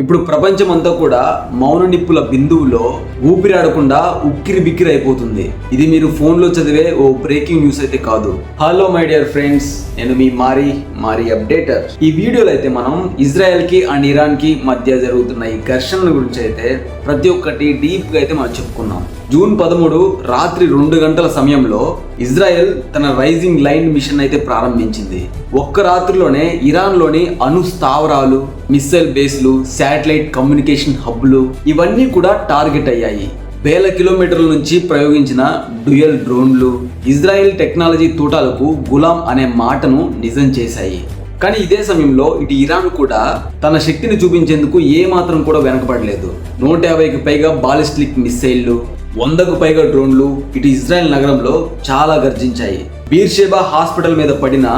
ఇప్పుడు ప్రపంచం అంతా కూడా మౌన నిప్పుల బిందువులో ఊపిరాడకుండా ఉక్కిరి బిక్కిరి అయిపోతుంది. ఇది మీరు ఫోన్లో చదివే ఓ బ్రేకింగ్ న్యూస్ అయితే కాదు. హలో మై డియర్ ఫ్రెండ్స్ నేను మీ మారి మారి అప్డేటర్. ఈ వీడియోలో అయితే మనం ఇజ్రాయెల్కి అండ్ ఇరాన్కి మధ్య జరుగుతున్న ఈ ఘర్షణల గురించి అయితే ప్రతి ఒక్కటి డీప్గా అయితే మనం చెప్పుకున్నాం. జూన్ పదమూడు రాత్రి రెండు గంటల సమయంలో ఇజ్రాయెల్ తన రైజింగ్ లైన్ మిషన్ అయితే ప్రారంభించింది. ఒక్క రాత్రిలోనే ఇరాన్లోని అణు స్థావరాలు మిస్సైల్ బేస్లు శాటిలైట్ కమ్యూనికేషన్ హబ్లు ఇవన్నీ కూడా టార్గెట్ అయ్యాయి. వేల కిలోమీటర్ల నుంచి ప్రయోగించిన డ్యూయల్ డ్రోన్లు ఇజ్రాయెల్ టెక్నాలజీ తూటాలకు గులాం అనే మాటను నిజం చేశాయి. కానీ ఇదే సమయంలో ఇటు ఇరాన్ కూడా తన శక్తిని చూపించేందుకు ఏ మాత్రం కూడా వెనకబడలేదు. నూట యాభైకి పైగా బాలిస్టిక్ మిస్సైళ్ళు వందకు పైగా డ్రోన్లు ఇటు ఇజ్రాయెల్ నగరంలో చాలా గర్జించాయి. బీర్షేబా హాస్పిటల్ మీద పడిన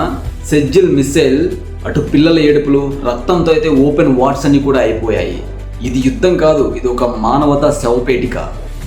సెజ్జిల్ మిస్సైల్ అటు పిల్లల ఏడుపులు రక్తంతో అయితే ఓపెన్ వాట్స్ అన్ని కూడా అయిపోయాయి. ఇది యుద్ధం కాదు ఇది ఒక మానవతా శవపేటిక.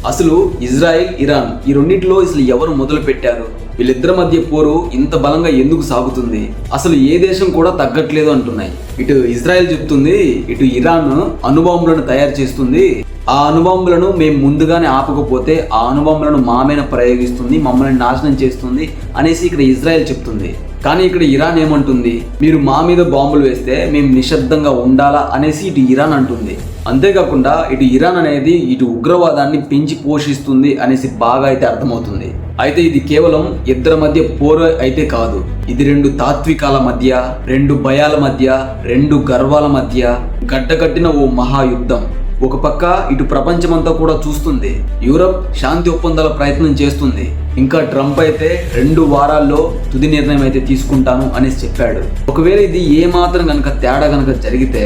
అసలు ఇజ్రాయెల్ ఇరాన్ ఈ రెండింటిలో అసలు ఎవరు మొదలు పెట్టారు? వీళ్ళిద్దరి మధ్య పోరు ఇంత బలంగా ఎందుకు సాగుతుంది? అసలు ఏ దేశం కూడా తగ్గట్లేదు అంటున్నాయి. ఇటు ఇజ్రాయెల్ చెప్తుంది ఇటు ఇరాన్ అణుబాంబులను తయారు చేస్తుంది. ఆ అణుబాంబులను మేము ముందుగానే ఆపకపోతే ఆ అణుబాంబులను మామైన ప్రయోగిస్తుంది మమ్మల్ని నాశనం చేస్తుంది అనేసి ఇక్కడ ఇజ్రాయెల్ చెప్తుంది. కానీ ఇక్కడ ఇరాన్ ఏమంటుంది? మీరు మా మీద బాంబులు వేస్తే మేము నిశ్శబ్దంగా ఉండాలా అనేసి ఇటు ఇరాన్ అంటుంది. అంతేకాకుండా ఇటు ఇరాన్ అనేది ఇటు ఉగ్రవాదాన్ని పెంచి పోషిస్తుంది అనేసి బాగా అయితే అర్థమవుతుంది. అయితే ఇది కేవలం ఇద్దరి మధ్య పోరు అయితే కాదు. ఇది రెండు తాత్వికాల మధ్య రెండు భయాల మధ్య రెండు గర్వాల మధ్య గడ్డకట్టిన ఓ మహాయుద్ధం. ఒక పక్క ఇటు ప్రపంచమంతా కూడా చూస్తుంది. యూరప్ శాంతి ఒప్పందాల ప్రయత్నం చేస్తుంది. ఇంకా ట్రంప్ అయితే రెండు వారాల్లో తుది నిర్ణయం అయితే తీసుకుంటాను అనేసి చెప్పాడు. ఒకవేళ ఇది ఏ మాత్రం కనుక తేడా కనుక జరిగితే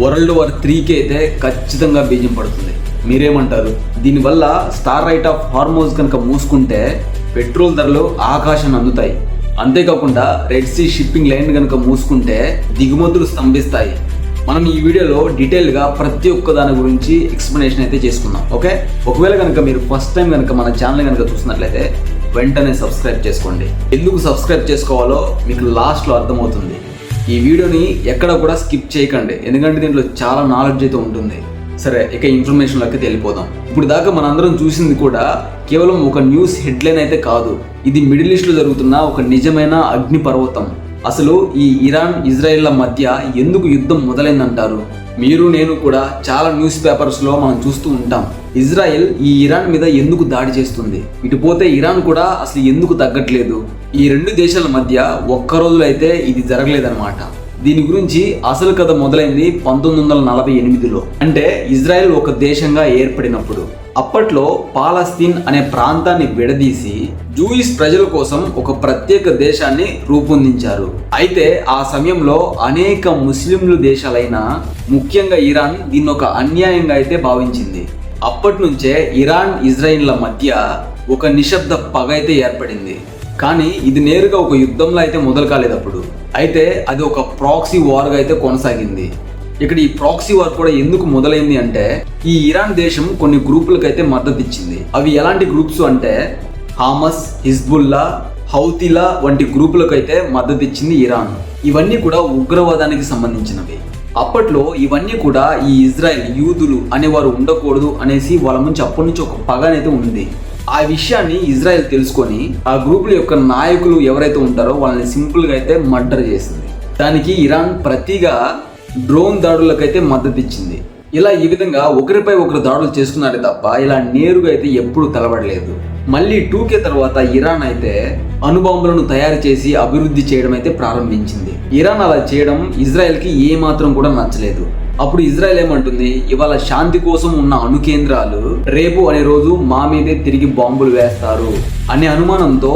వరల్డ్ వార్ త్రీకి అయితే ఖచ్చితంగా బీజం పడుతుంది. మీరేమంటారు? దీనివల్ల స్టార్ రైట్ ఆఫ్ హార్మోన్స్ కనుక మూసుకుంటే పెట్రోల్ ధరలు ఆకాశాన్ని అందుతాయి. అంతేకాకుండా రెడ్ సీ షిప్పింగ్ లైన్ కనుక మూసుకుంటే దిగుమతులు స్తంభిస్తాయి. మనం ఈ వీడియోలో డీటెయిల్గా ప్రతి ఒక్క దాని గురించి ఎక్స్ప్లెనేషన్ అయితే చేసుకుందాం ఓకే? ఒకవేళ కనుక మీరు ఫస్ట్ టైం కనుక మన ఛానల్ కనుక చూసినట్లయితే వెంటనే సబ్స్క్రైబ్ చేసుకోండి. ఎందుకు సబ్స్క్రైబ్ చేసుకోవాలో మీకు లాస్ట్లో అర్థమవుతుంది. ఈ వీడియోని ఎక్కడ కూడా స్కిప్ చేయకండి ఎందుకంటే దీంట్లో చాలా నాలెడ్జ్ అయితే ఉంటుంది. సరే ఇక ఇన్ఫర్మేషన్లోకి వెళ్ళిపోదాం. ఇప్పుడు దాకా మనందరం చూసింది కూడా కేవలం ఒక న్యూస్ హెడ్లైన్ అయితే కాదు ఇది మిడిల్ ఈస్ట్లో జరుగుతున్న ఒక నిజమైన అగ్ని పర్వతం అసలు ఈ ఇరాన్ ఇజ్రాయెళ్ళ మధ్య ఎందుకు యుద్ధం మొదలైందంటారు? మీరు నేను కూడా చాలా న్యూస్ పేపర్స్లో మనం చూస్తూ ఉంటాం. ఇజ్రాయెల్ ఈ ఇరాన్ మీద ఎందుకు దాడి చేస్తుంది? ఇటు పోతే ఇరాన్ కూడా అసలు ఎందుకు తగ్గట్లేదు? ఈ రెండు దేశాల మధ్య ఒక్క రోజులో అయితే ఇది జరగలేదన్నమాట. దీని గురించి అసలు కథ మొదలైంది పంతొమ్మిది వందల నలభై ఎనిమిదిలో. అంటే ఇజ్రాయెల్ ఒక దేశంగా ఏర్పడినప్పుడు. అప్పట్లో పాలస్తీన్ అనే ప్రాంతాన్ని విడదీసి జూయిస్ ప్రజల కోసం ఒక ప్రత్యేక దేశాన్ని రూపొందించారు. అయితే ఆ సమయంలో అనేక ముస్లింలు దేశాలైన ముఖ్యంగా ఇరాన్ దీన్ని ఒక అన్యాయంగా అయితే భావించింది. అప్పటి నుంచే ఇరాన్ ఇజ్రాయిల్ల మధ్య ఒక నిశ్శబ్ద పగ అయితే ఏర్పడింది. కానీ ఇది నేరుగా ఒక యుద్ధంలో అయితే మొదలు కాలేదు అప్పుడు అయితే అది ఒక ప్రాక్సీ వార్గా అయితే కొనసాగింది. ఇక్కడ ఈ ప్రాక్సీ వార్ కూడా ఎందుకు మొదలైంది అంటే ఈ ఇరాన్ దేశం కొన్ని గ్రూపులకు అయితే మద్దతు ఇచ్చింది అవి ఎలాంటి గ్రూప్స్ అంటే హామస్ హిజ్బుల్లా హౌతిలా వంటి గ్రూపులకు అయితే మద్దతు ఇచ్చింది ఇరాన్. ఇవన్నీ కూడా ఉగ్రవాదానికి సంబంధించినవి. అప్పట్లో ఇవన్నీ కూడా ఈ ఇజ్రాయెల్ యూదులు అనేవారు ఉండకూడదు అనేసి వాళ్ళ నుంచి అప్పటి నుంచి ఒక పగ అనేది ఉంది. ఆ విషయాన్ని ఇజ్రాయెల్ తెలుసుకొని ఆ గ్రూపుల యొక్క నాయకులు ఎవరైతే ఉంటారో వాళ్ళని సింపుల్గా అయితే మర్డర్ చేసింది. దానికి ఇరాన్ ప్రతిగా డ్రోన్ దాడులకైతే మద్దతు ఇచ్చింది ఇలా ఈ విధంగా ఒకరిపై ఒకరు దాడులు చేస్తున్నారే తప్ప ఇలా నేరుగా అయితే ఎప్పుడూ తలబడలేదు. మళ్ళీ టూకే తర్వాత ఇరాన్ అయితే అణుబాంబులను తయారు చేసి అభివృద్ధి చేయడం అయితే ప్రారంభించింది. ఇరాన్ అలా చేయడం ఇజ్రాయెల్కి ఏమాత్రం కూడా నచ్చలేదు. అప్పుడు ఇజ్రాయెల్ ఏమంటుంది? ఇవాళ శాంతి కోసం ఉన్న అణు కేంద్రాలు రేపు అనే రోజు మా మీదే తిరిగి బాంబులు వేస్తారు అనే అనుమానంతో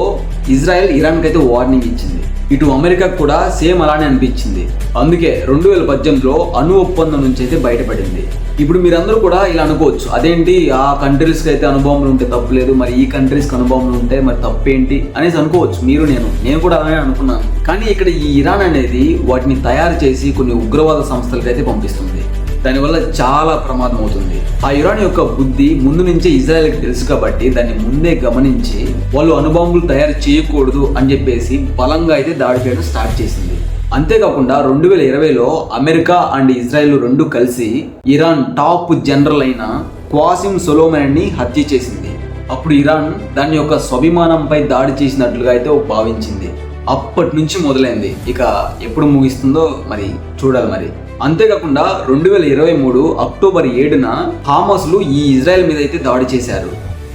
ఇజ్రాయెల్ ఇరాన్కి అయితే వార్నింగ్ ఇచ్చింది. ఇటు అమెరికాకు కూడా సేమ్ అలానే అనిపించింది. అందుకే రెండు వేల పద్దెనిమిదిలో అణు ఒప్పందం నుంచి అయితే బయటపడింది. ఇప్పుడు మీరందరూ కూడా ఇలా అనుకోవచ్చు. అదేంటి? ఆ కంట్రీస్కి అయితే అనుభవం ఉంటే తప్పులేదు మరి ఈ కంట్రీస్కి అనుభవం ఉంటే మరి తప్పేంటి? అనేసి అనుకోవచ్చు. మీరు నేను. నేను కూడా అలానే అనుకున్నాను. కానీ ఇక్కడ ఈ ఇరాన్ అనేది వాటిని తయారు చేసి కొన్ని ఉగ్రవాద సంస్థలకైతే పంపిస్తుంది. దానివల్ల చాలా ప్రమాదం అవుతుంది. ఆ ఇరాన్ యొక్క బుద్ధి ముందు నుంచే ఇజ్రాయెల్కి తెలుసు కాబట్టి దాన్ని ముందే గమనించి వాళ్ళు అణుబాంబులు తయారు చేయకూడదు అని చెప్పేసి బలంగా అయితే దాడి చేయడం స్టార్ట్ చేసింది. అంతేకాకుండా రెండు వేల ఇరవైలో అమెరికా అండ్ ఇజ్రాయెల్ రెండు కలిసి ఇరాన్ టాప్ జనరల్ అయిన క్వాసిం సొలోమెన్ని హత్య చేసింది. అప్పుడు ఇరాన్ దాని యొక్క స్వాభిమానంపై దాడి చేసినట్లుగా అయితే భావించింది. అప్పటి నుంచి మొదలైంది. ఇక ఎప్పుడు ముగిస్తుందో మరి చూడాలి మరి. అంతేకాకుండా రెండు వేల ఇరవై మూడు అక్టోబర్ ఏడున హామస్లు ఈ ఇజ్రాయెల్ మీద అయితే దాడి చేశారు.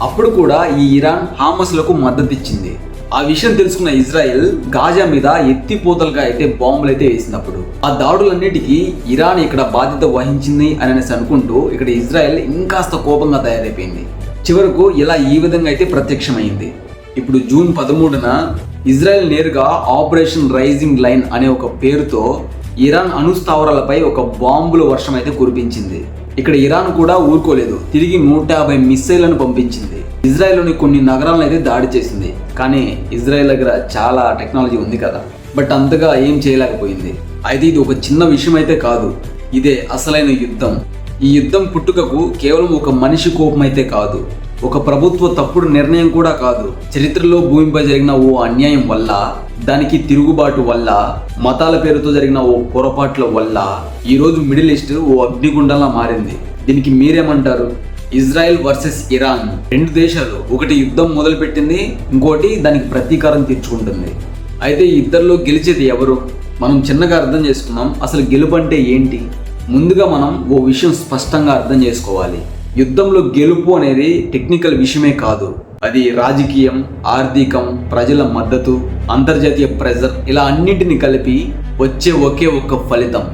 అప్పుడు కూడా ఈ ఇరాన్ హామస్లకు మద్దతు ఇచ్చింది ఆ విషయం తెలుసుకున్న ఇజ్రాయెల్ గాజా మీద ఎత్తిపోతలుగా అయితే బాంబులు అయితే వేసినప్పుడు ఆ దాడులన్నిటికీ ఇరాన్ ఇక్కడ బాధ్యత వహించింది అని అనేసి అనుకుంటూ ఇక్కడ ఇజ్రాయెల్ ఇంకాస్త కోపంగా తయారైపోయింది. చివరకు ఇలా ఈ విధంగా అయితే ప్రత్యక్షమైంది. ఇప్పుడు జూన్ పదమూడున ఇజ్రాయెల్ నేరుగా ఆపరేషన్ రైజింగ్ లైన్ అనే ఒక పేరుతో ఇరాన్ అణుస్థావరాలపై ఒక బాంబుల వర్షం అయితే కురిపించింది. ఇక్కడ ఇరాన్ కూడా ఊరుకోలేదు. తిరిగి నూట యాభై మిస్సైళ్ళను పంపించింది. ఇజ్రాయెల్లోని కొన్ని నగరాలను అయితే దాడి చేసింది. కానీ ఇజ్రాయెల్ దగ్గర చాలా టెక్నాలజీ ఉంది కదా. బట్ అంతగా ఏం చేయలేకపోయింది. అయితే ఇది ఒక చిన్న విషయం అయితే కాదు. ఇదే అసలైన యుద్ధం. ఈ యుద్ధం పుట్టుకకు కేవలం ఒక మనిషి కోపం అయితే కాదు. ఒక ప్రభుత్వ తప్పుడు నిర్ణయం కూడా కాదు. చరిత్రలో భూమిపై జరిగిన ఓ అన్యాయం వల్ల దానికి తిరుగుబాటు వల్ల మతాల పేరుతో జరిగిన ఓ పొరపాట్ల వల్ల ఈరోజు మిడిల్ ఈస్ట్ ఓ అగ్నిగుండంలా మారింది. దీనికి మీరేమంటారు? ఇజ్రాయెల్ వర్సెస్ ఇరాన్ రెండు దేశాలు ఒకటి యుద్ధం మొదలుపెట్టింది ఇంకోటి దానికి ప్రతీకారం తీర్చుకుంటుంది. అయితే ఇద్దరిలో గెలిచేది ఎవరు? మనం చిన్నగా అర్థం చేసుకున్నాం అసలు గెలుపు అంటే ఏంటి? ముందుగా మనం ఓ విషయం స్పష్టంగా అర్థం చేసుకోవాలి. యుద్ధంలో గెలుపు అనేది టెక్నికల్ విషయమే కాదు. అది రాజకీయం ఆర్థికం ప్రజల మద్దతు అంతర్జాతీయ ప్రెజర్ ఇలా అన్నింటిని కలిపి వచ్చే ఒకే ఒక్క ఫలితం.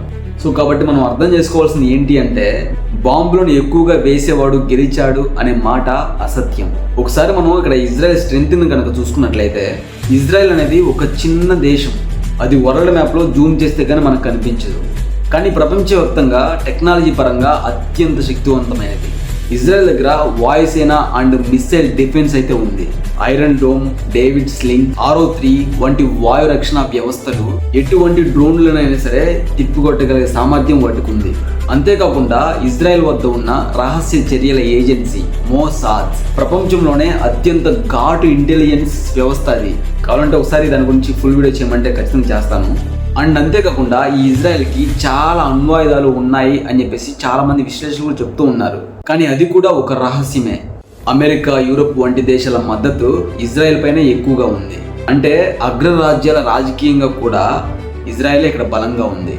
సో కాబట్టి మనం అర్థం చేసుకోవాల్సింది ఏంటి అంటే బాంబులను ఎక్కువగా వేసేవాడు గెలిచాడు అనే మాట అసత్యం. ఒకసారి మనం ఇక్కడ ఇజ్రాయెల్ స్ట్రెంగ్త్ని కనుక చూసుకున్నట్లయితే ఇజ్రాయెల్ అనేది ఒక చిన్న దేశం. అది వరల్డ్ మ్యాప్లో జూమ్ చేస్తే కానీ మనకు కనిపించదు. కానీ ప్రపంచవ్యాప్తంగా టెక్నాలజీ పరంగా అత్యంత శక్తివంతమైనది. ఇజ్రాయెల్ దగ్గర వాయుసేన అండ్ మిస్సైల్ డిఫెన్స్ అయితే ఉంది. Iron Dome David Sling Arrow three వంటి వాయు రక్షణ వ్యవస్థలు ఎటువంటి డ్రోన్లనైనా సరే తిప్పికొట్టగలిగే సామర్థ్యం పట్టుకుంది అంతేకాకుండా ఇజ్రాయెల్ వద్ద ఉన్న రహస్య చర్యల ఏజెన్సీ మోసాద్ ప్రపంచంలోనే అత్యంత ఘాటు ఇంటెలిజెన్స్ వ్యవస్థ అది. కావాలంటే ఒకసారి దాని గురించి ఫుల్ వీడియో చేయమంటే ఖచ్చితంగా చేస్తాను. అండ్ అంతేకాకుండా ఈ ఇజ్రాయెల్కి చాలా అణ్వాయుధాలు ఉన్నాయి అని చెప్పేసి చాలామంది విశ్లేషకులు చెప్తూ ఉన్నారు. కానీ అది కూడా ఒక రహస్యమే. అమెరికా యూరప్ వంటి దేశాల మద్దతు ఇజ్రాయెల్ పైన ఎక్కువగా ఉంది. అంటే అగ్రరాజ్యాల రాజకీయంగా కూడా ఇజ్రాయెల్ ఇక్కడ బలంగా ఉంది.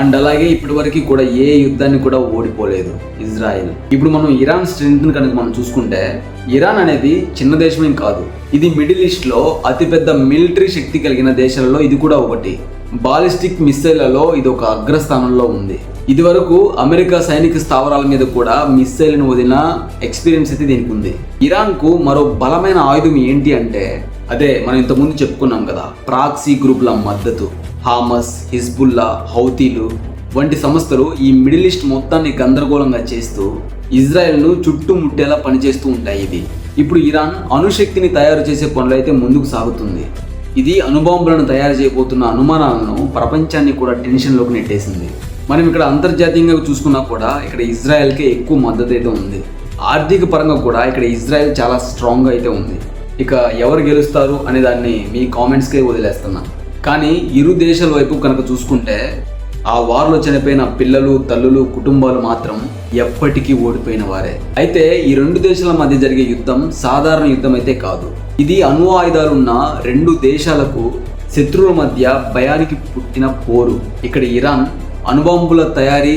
అండ్ అలాగే ఇప్పటివరకు కూడా ఏ యుద్ధాన్ని కూడా ఓడిపోలేదు ఇజ్రాయెల్. ఇప్పుడు మనం ఇరాన్ స్ట్రెంగ్త్ కనుక మనం చూసుకుంటే ఇరాన్ అనేది చిన్న దేశమేం కాదు. ఇది మిడిల్ ఈస్ట్లో అతిపెద్ద మిలిటరీ శక్తి కలిగిన దేశాలలో ఇది కూడా ఒకటి. బాలిస్టిక్ మిస్సైళ్ళలో ఇది ఒక అగ్రస్థానంలో ఉంది. ఇదివరకు అమెరికా సైనిక స్థావరాల మీద కూడా మిస్సైల్ను వదిలిన ఎక్స్పీరియన్స్ అయితే దీనికి ఉంది. ఇరాన్కు మరో బలమైన ఆయుధం ఏంటి అంటే అదే మనం ఇంతకుముందు చెప్పుకున్నాం కదా ప్రాక్సీ గ్రూప్ల మద్దతు. హామస్ హిజ్బుల్లా హౌతీలు వంటి సంస్థలు ఈ మిడిల్ ఈస్ట్ మొత్తాన్ని గందరగోళంగా చేస్తూ ఇజ్రాయెల్ను చుట్టుముట్టేలా పనిచేస్తూ ఉంటాయి ఇది. ఇప్పుడు ఇరాన్ అణుశక్తిని తయారు చేసే పనులు అయితే ముందుకు సాగుతుంది. ఇది అణుబాంబులను తయారు చేయబోతున్న అనుమానాలను ప్రపంచాన్ని కూడా టెన్షన్లోకి నెట్టేసింది. మనం ఇక్కడ అంతర్జాతీయంగా చూసుకున్నా కూడా ఇక్కడ ఇజ్రాయెల్కే ఎక్కువ మద్దతు అయితే ఉంది. ఆర్థిక పరంగా కూడా ఇక్కడ ఇజ్రాయెల్ చాలా స్ట్రాంగ్గా అయితే ఉంది. ఇక ఎవరు గెలుస్తారు అనే దాన్ని మీ కామెంట్స్కే వదిలేస్తున్నా. కానీ ఇరు దేశాల వైపు కనుక చూసుకుంటే ఆ వార్లో చనిపోయిన పిల్లలు తల్లులు కుటుంబాలు మాత్రం ఎప్పటికీ ఓడిపోయిన వారే. అయితే ఈ రెండు దేశాల మధ్య జరిగే యుద్ధం సాధారణ యుద్ధం అయితే కాదు. ఇది అణు ఆయుధాలున్న రెండు దేశాలకు శత్రువుల మధ్య భయానికి పుట్టిన పోరు. ఇక్కడ ఇరాన్ అణుబాంబుల తయారీ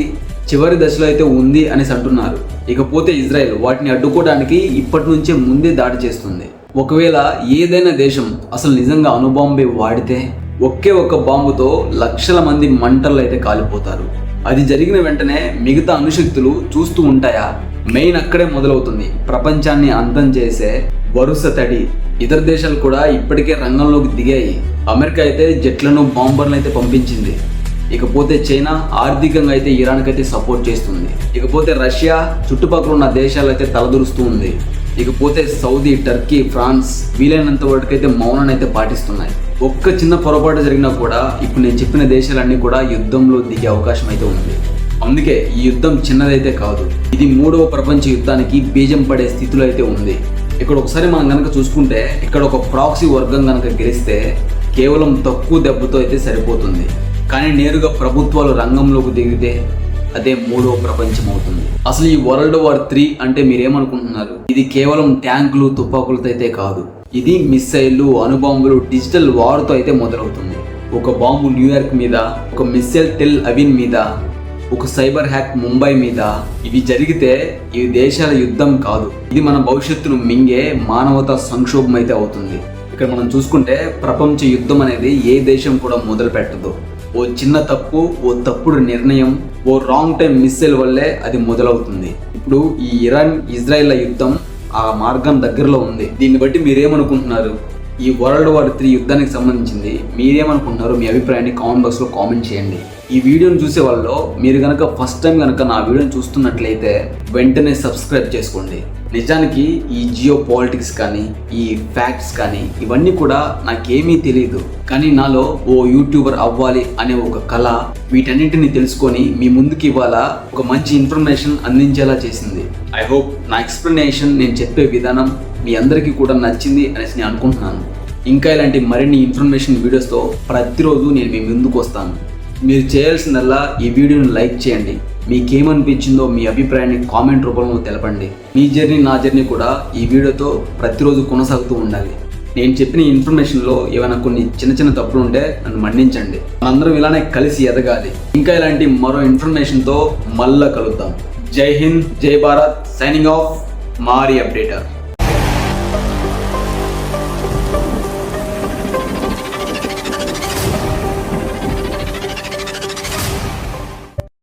చివరి దశలో అయితే ఉంది అనేసి అంటున్నారు. ఇకపోతే ఇజ్రాయెల్ వాటిని అడ్డుకోవడానికి ఇప్పటి నుంచే ముందే దాడి చేస్తుంది. ఒకవేళ ఏదైనా దేశం అసలు నిజంగా అణుబాంబే వాడితే ఒకే ఒక్క బాంబుతో లక్షల మంది మంటల్లో అయితే కాలిపోతారు. అది జరిగిన వెంటనే మిగతా అణుశక్తులు చూస్తూ ఉంటాయా? మెయిన్ అక్కడే మొదలవుతుంది. ప్రపంచాన్ని అంతం చేసే వరుస తడి. ఇతర దేశాలు కూడా ఇప్పటికే రంగంలోకి దిగాయి. అమెరికా అయితే జెట్లను బాంబర్లను అయితే పంపించింది. ఇకపోతే చైనా ఆర్థికంగా అయితే ఇరాన్కి అయితే సపోర్ట్ చేస్తుంది. ఇకపోతే రష్యా చుట్టుపక్కల ఉన్న దేశాలు అయితే తలదూరుస్తూ ఉంది. ఇకపోతే సౌదీ టర్కీ ఫ్రాన్స్ వీలైనంత వరకు అయితే మౌనాన్ని అయితే పాటిస్తున్నాయి. ఒక్క చిన్న పొరపాటు జరిగినా కూడా ఇప్పుడు నేను చెప్పిన దేశాలన్నీ కూడా యుద్ధంలో దిగే అవకాశం అయితే ఉంది. అందుకే ఈ యుద్ధం చిన్నదైతే కాదు ఇది మూడవ ప్రపంచ యుద్ధానికి బీజం పడే స్థితిలో అయితే ఉంది. ఇక్కడ ఒకసారి మనం కనుక చూసుకుంటే ఇక్కడ ఒక ప్రాక్సీ వర్గం కనుక గెలిస్తే కేవలం తక్కువ దెబ్బతో అయితే సరిపోతుంది. కానీ నేరుగా ప్రభుత్వాలు రంగంలోకి దిగితే అదే మూడవ ప్రపంచం అవుతుంది. అసలు ఈ వరల్డ్ వార్ త్రీ అంటే మీరేమనుకుంటున్నారు? ఇది కేవలం ట్యాంకులు తుపాకులతో అయితే కాదు. ఇది మిస్సైళ్ళు అణుబాంబులు డిజిటల్ వార్తో అయితే మొదలవుతుంది. ఒక బాంబు న్యూయార్క్ మీద ఒక మిస్సైల్ టెల్ అవిన్ మీద ఒక సైబర్ హ్యాక్ ముంబై మీద. ఇవి జరిగితే ఈ దేశాల యుద్ధం కాదు. ఇది మన భవిష్యత్తును మింగే మానవతా సంక్షోభం అయితే అవుతుంది. ఇక్కడ మనం చూసుకుంటే ప్రపంచ యుద్ధం అనేది ఏ దేశం కూడా మొదలు పెట్టదు. ఓ చిన్న తప్పు ఓ తప్పుడు నిర్ణయం ఓ రాంగ్ టైం మిస్సైల్ వల్లే అది మొదలవుతుంది. ఇప్పుడు ఈ ఇరాన్ ఇజ్రాయెల్ యుద్ధం ఆ మార్గం దగ్గరలో ఉంది. దీన్ని బట్టి మీరేమనుకుంటున్నారు? ఈ వరల్డ్ వార్ త్రీ యుద్ధానికి సంబంధించింది మీరేమనుకుంటున్నారు మీ అభిప్రాయాన్ని కామెంట్ బాక్స్లో కామెంట్ చేయండి. ఈ వీడియోని చూసే వాళ్ళలో మీరు కనుక ఫస్ట్ టైం కనుక నా వీడియోని చూస్తున్నట్లయితే వెంటనే సబ్స్క్రైబ్ చేసుకోండి. నిజానికి ఈ జియో పాలిటిక్స్ కానీ ఈ ఫ్యాక్ట్స్ కానీ ఇవన్నీ కూడా నాకేమీ తెలియదు కానీ నాలో ఓ యూట్యూబర్ అవ్వాలి అనే ఒక కళ వీటన్నింటిని తెలుసుకొని మీ ముందుకి ఇవాళ ఒక మంచి ఇన్ఫర్మేషన్ అందించేలా చేసింది. ఐ హోప్ నా ఎక్స్ప్లెనేషన్ నేను చెప్పే విధానం మీ అందరికీ కూడా నచ్చింది అనేసి నేను అనుకుంటున్నాను. ఇంకా ఇలాంటి మరిన్ని ఇన్ఫర్మేషన్ వీడియోస్తో ప్రతిరోజు నేను మీ ముందుకు వస్తాను. మీరు చేయాల్సిందల్లా ఈ వీడియోని లైక్ చేయండి. మీకేమనిపించిందో మీ అభిప్రాయాన్ని కామెంట్ రూపంలో తెలపండి. మీ జర్నీ నా జర్నీ కూడా ఈ వీడియోతో ప్రతిరోజు కొనసాగుతూ ఉండాలి. నేను చెప్పిన ఇన్ఫర్మేషన్లో ఏమైనా కొన్ని చిన్న చిన్న తప్పులు ఉంటే నన్ను మన్నించండి. మనందరం ఇలానే కలిసి ఎదగాలి. ఇంకా ఇలాంటి మరో ఇన్ఫర్మేషన్తో మళ్ళా కలుద్దాం. జై హింద్ జై భారత్ సైనింగ్ ఆఫ్ మారి అప్డేటర్.